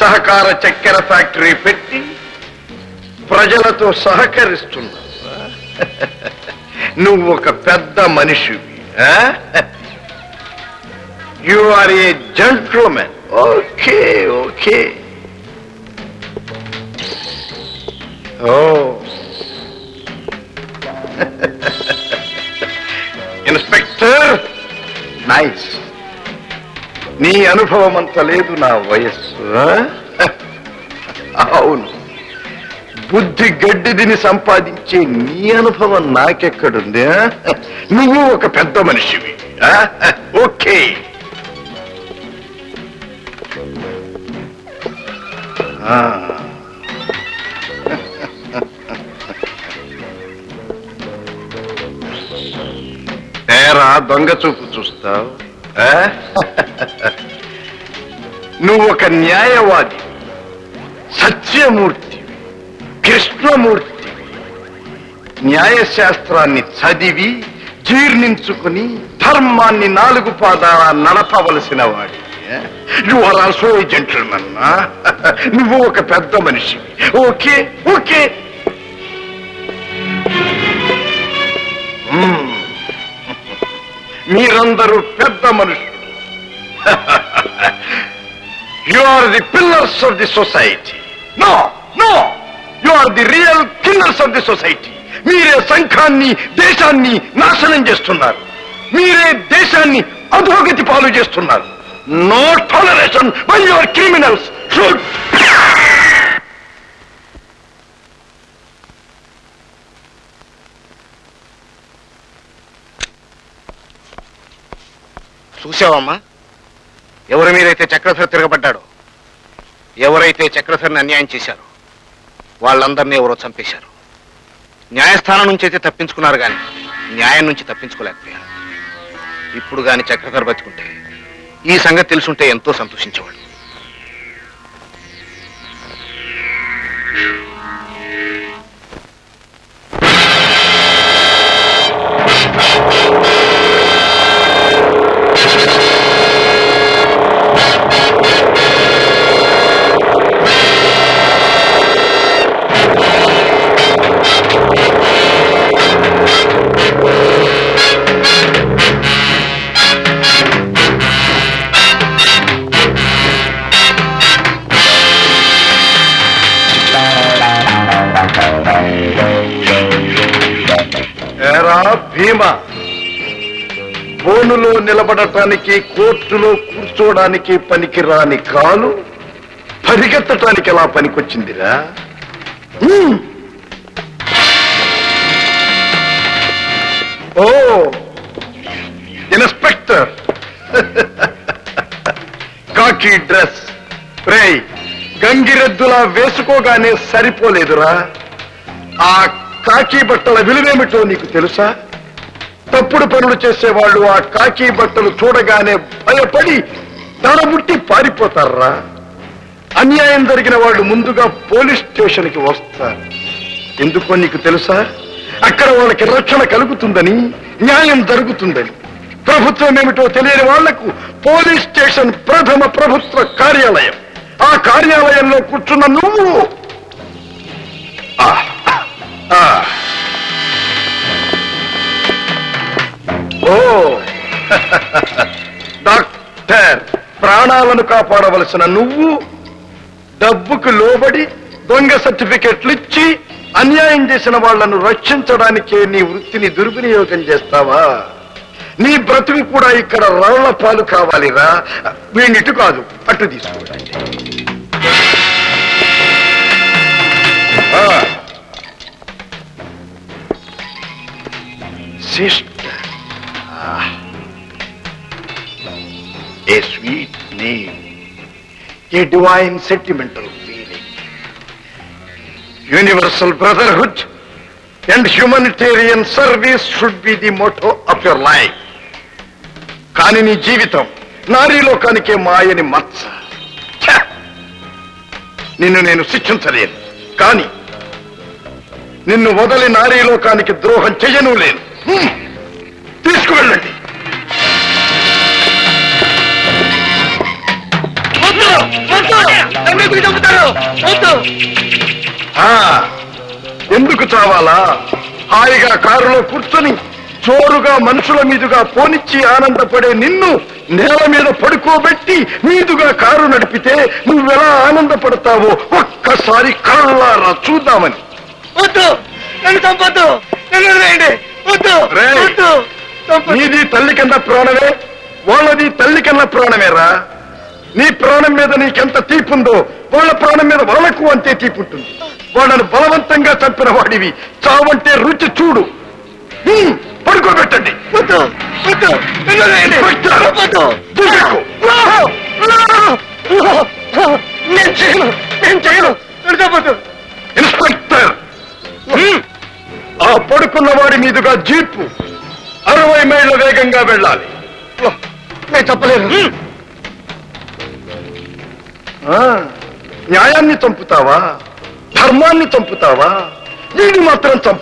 సహకార చక్కెర ఫ్యాక్టరీ పెట్టి ప్రజలతో సహకరిస్తున్నావు నువ్వు ఒక పెద్ద మనిషివి you are a gentleman okay okay. Oh. Inspector nice నీ అనుభవం అంత లేదు నా వయస్సు? అవును బుద్ధి గడ్డిదిని సంపాదించే నీ అనుభవం నాకెక్కడుంది? నువ్వు ఒక పెద్ద మనిషివి ఆ? ఓకే. తేరా దొంగ చూపు చూస్తావు? నువ్వు ఒక న్యాయవాది సత్యమూర్తి కృష్ణమూర్తి. న్యాయశాస్త్రాన్ని చదివి జీర్ణించుకుని ధర్మాన్ని నాలుగు పాదాల నడపవలసిన వాడి you are also a gentleman నువ్వు ఒక పెద్ద మనిషి ఓకే ఓకే. మీరందరూ పెద్ద మనుషులు. you are the pillars of the society no no, you are the real killers of the society మీరే సంఘాన్ని దేశాన్ని నాశనం చేస్తున్నారు. మీరే దేశాన్ని అధోగతి పాలు చేస్తున్నారు. No toleration by your criminals should చూసావమ్మా? ఎవరి మీదైతే చక్రధర్ తిరగబడ్డాడో ఎవరైతే చక్రధర్ని అన్యాయం చేశారో వాళ్ళందరినీ ఎవరో చంపేశారు. న్యాయస్థానం నుంచి అయితే తప్పించుకున్నారు కానీ న్యాయం నుంచి తప్పించుకోలేకపోయారు. ఇప్పుడు కానీ చక్రధర్ బతుకుంటే ఈ సంగతి తెలుసుంటే ఎంతో సంతోషించేవాడు భీమా. బోనులో నిలబడటానికి కోర్టులో కూర్చోడానికి పనికిరాని కాలు పరిగెత్తటానికి ఎలా పనికొచ్చిందిరా. ఓ ఇన్స్పెక్టర్. కాకి డ్రెస్. రేయ్ గంగిరెద్దులా వేసుకోగానే సరిపోలేదురా. ఆ కాకి బట్టల విలువేమిటో నీకు తెలుసా? తప్పుడు పనులు చేసేవాళ్ళు ఆ కాకి బట్టలు చూడగానే భయపడి తడబుట్టి పారిపోతారా? అన్యాయం జరిగిన వాళ్ళు ముందుగా పోలీస్ స్టేషన్కి వస్తారు. ఎందుకో నీకు తెలుసా? అక్కడ వాళ్ళకి రక్షణ కలుగుతుందని న్యాయం జరుగుతుందని. ప్రభుత్వం ఏమిటో తెలియని వాళ్ళకు పోలీస్ స్టేషన్ ప్రథమ ప్రభుత్వ కార్యాలయం. ఆ కార్యాలయంలో కూర్చున్న నువ్వు ఓ. డాక్టర్ ప్రాణాలను కాపాడవలసిన నువ్వు డబ్బుకు లోబడి దొంగ సర్టిఫికెట్లు ఇచ్చి అన్యాయం చేసిన వాళ్ళను రక్షించడానికే నీ వృత్తిని దుర్వినియోగం చేస్తావా? నీ బ్రతుకు కూడా ఇక్కడ రవళ పాలు కావాలిరా. వీణిటు కాదు అటు తీసుకోండి sister. A sweet name, a divine sentimental feeling. Universal brotherhood and humanitarian service should be the motto of your life. కానీ నీ జీవితం నారీ లోకానికే మాయని మచ్చ నిన్ను నేను శిక్షించలేను కానీ నిన్ను వదలి నారీ లోకానికి ద్రోహం చెయ్యను లేను తీసుకువెళ్ళండి. ఎందుకు చావాలా? హాయిగా కారులో కూర్చొని చోరుగా మనుషుల మీదుగా పోనిచ్చి ఆనందపడే నిన్ను నేల మీద పడుకోబెట్టి మీదుగా కారు నడిపితే నువ్వెలా ఆనందపడతావో ఒక్కసారి కళ్ళారా చూద్దామని. వద్దు. నన్ను చంపద్దు. నన్ను వద్దు. నీది తల్లి కన్నా ప్రాణమే వాళ్ళది తల్లి కన్నా ప్రాణమేరా? నీ ప్రాణం మీద నీకెంత తీపుందో వాళ్ళ ప్రాణం మీద వాళ్ళకు అంతే తీపుంటుంది. వాళ్ళను బలవంతంగా చంపిన వాడివి. చావంటే రుచి చూడు. పడుకోబెట్టండి. నేను చేయను నేను ఇన్స్పెక్టర్ ఆ పడుకున్న వాడి మీదుగా జీపు. అరవై మైళ్ళ వేగంగా వెళ్ళాలి. నేను చెప్పలేను. ఆ, న్యాయాన్ని చంపుతావా? ధర్మాన్ని చంపుతావా? వీడిని మాత్రం చంప